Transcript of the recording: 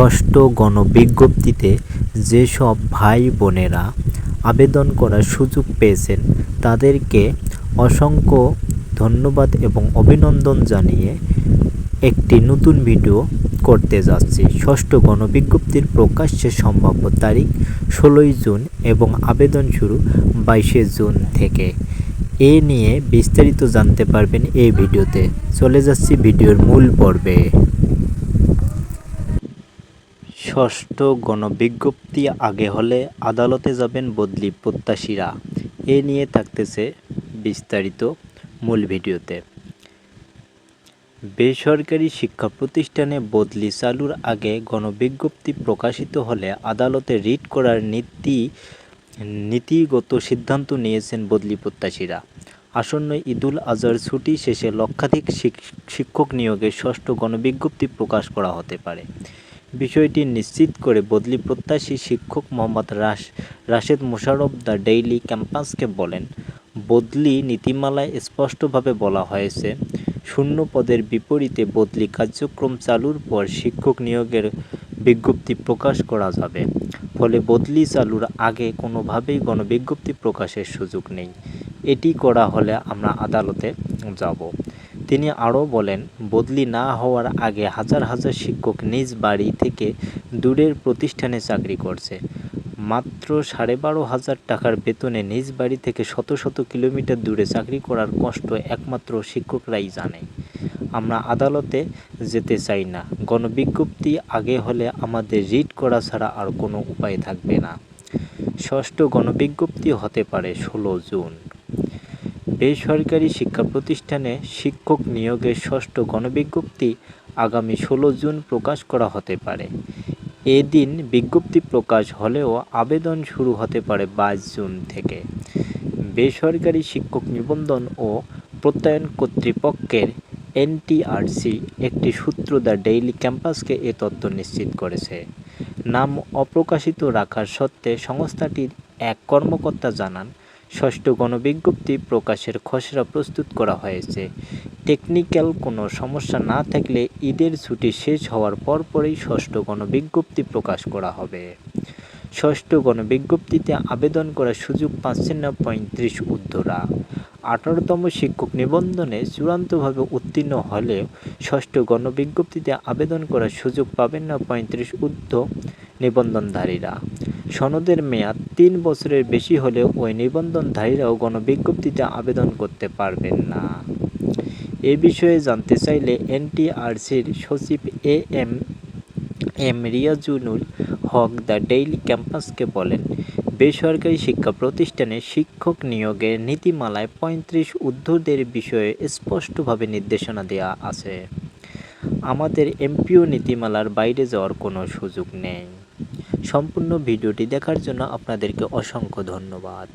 ষষ্ঠ গণবিজ্ঞপ্তিতে যেসব ভাই বোনেরা আবেদন করার সুযোগ পেয়েছেন, তাদেরকে অসংখ্য ধন্যবাদ এবং অভিনন্দন জানিয়ে একটি নতুন ভিডিও করতে যাচ্ছি। ষষ্ঠ গণবিজ্ঞপ্তির প্রকাশ্যে সম্ভাব্য তারিখ ষোলোই জুন এবং আবেদন শুরু বাইশে জুন থেকে। এ নিয়ে বিস্তারিত জানতে পারবেন এই ভিডিওতে। চলে যাচ্ছি ভিডিওর মূল পর্বে। ষষ্ঠ গণবিজ্ঞপ্তি আগে হলে আদালতে যাবেন বদলি প্রত্যাশীরা। এ নিয়ে থাকতেছে বিস্তারিত মূল ভিডিওতে। বেসরকারি শিক্ষা প্রতিষ্ঠানে বদলি চালুর আগে গণবিজ্ঞপ্তি প্রকাশিত হলে আদালতে রিট করার নীতি, নীতিগত সিদ্ধান্ত নিয়েছেন বদলি প্রত্যাশীরা। আসন্ন ঈদুল আজহার ছুটি শেষে লক্ষাধিক শিক- শিক্ষক নিয়োগে ষষ্ঠ গণবিজ্ঞপ্তি প্রকাশ করা হতে পারে। বিষয়টি নিশ্চিত করে বদলি প্রত্যাশী শিক্ষক মোহাম্মদ রাশ, রাশেদ মোশাররফ দ্য ডেইলি ক্যাম্পাসকে বলেন, বদলি নীতিমালায় স্পষ্টভাবে বলা হয়েছে, শূন্য পদের বিপরীতে বদলি কার্যক্রম চালুর পর শিক্ষক নিয়োগের বিজ্ঞপ্তি প্রকাশ করা যাবে। ফলে বদলি চালুর আগে কোনোভাবেই গণবিজ্ঞপ্তি প্রকাশের সুযোগ নেই। এটি করা হলে আমরা আদালতে যাব। তিনি আরও বলেন, বদলি না হওয়ার আগে হাজার হাজার শিক্ষক নিজ বাড়ি থেকে দূরের প্রতিষ্ঠানে চাকরি করছে। মাত্র সাড়ে বারো হাজার টাকার বেতনে নিজ বাড়ি থেকে শত শত কিলোমিটার দূরে চাকরি করার কষ্ট একমাত্র শিক্ষকরাই জানে। আমরা আদালতে যেতে চাই না। গণবিজ্ঞপ্তি আগে হলে আমাদের রিট করা ছাড়া আর কোনো উপায় থাকবে না। ষষ্ঠ গণবিজ্ঞপ্তি হতে পারে ষোলো জুন। বেসরকারি শিক্ষা প্রতিষ্ঠানে শিক্ষক নিয়োগের ষষ্ঠ গণবিজ্ঞপ্তি আগামী ষোলো জুন প্রকাশ করা হতে পারে। এদিন বিজ্ঞপ্তি প্রকাশ হলেও আবেদন শুরু হতে পারে বাইশ জুন থেকে। বেসরকারি শিক্ষক নিবন্ধন ও প্রত্যয়ন কর্তৃপক্ষের এনটিআরসি একটি সূত্র দ্য ডেইলি ক্যাম্পাসকে এ তথ্য নিশ্চিত করেছে। নাম অপ্রকাশিত রাখার সত্ত্বে সংস্থাটির এক কর্মকর্তা জানান ষষ্ঠ গণবিজ্ঞপ্তি প্রকাশের খসড়া প্রস্তুত করা হয়েছে। টেকনিক্যাল কোনো সমস্যা না থাকলে ঈদের ছুটি শেষ হওয়ার পরপরই ষষ্ঠ গণবিজ্ঞপ্তি প্রকাশ করা হবে। ষষ্ঠ গণবিজ্ঞপ্তিতে আবেদন করার সুযোগ পাচ্ছেন না পঁয়ত্রিশ ঊর্ধ্বরা আঠারোতম শিক্ষক নিবন্ধনে চূড়ান্তভাবে উত্তীর্ণ হলেও ষষ্ঠ গণবিজ্ঞপ্তিতে আবেদন করার সুযোগ পাবেন না পঁয়ত্রিশ ঊর্ধ্ব নিবন্ধনধারীরা। সনদের মেয়াদ তিন বছরের বেশি হলেও ওই নিবন্ধনধারীরাও গণবিজ্ঞপ্তিতে আবেদন করতে পারবেন না। এ বিষয়ে জানতে চাইলে এনটিআরসির সচিব A M M Riazunul Haque the daily ক্যাম্পাসকে বলেন, বেসরকারি শিক্ষা প্রতিষ্ঠানে শিক্ষক নিয়োগের নীতিমালায় পঁয়ত্রিশ ঊর্ধ্বদের বিষয়ে স্পষ্টভাবে নির্দেশনা দেওয়া আছে। আমাদের এমপিও নীতিমালার বাইরে যাওয়ার কোনো সুযোগ নেই। সম্পূর্ণ ভিডিওটি দেখার জন্য আপনাদেরকে অসংখ্য ধন্যবাদ।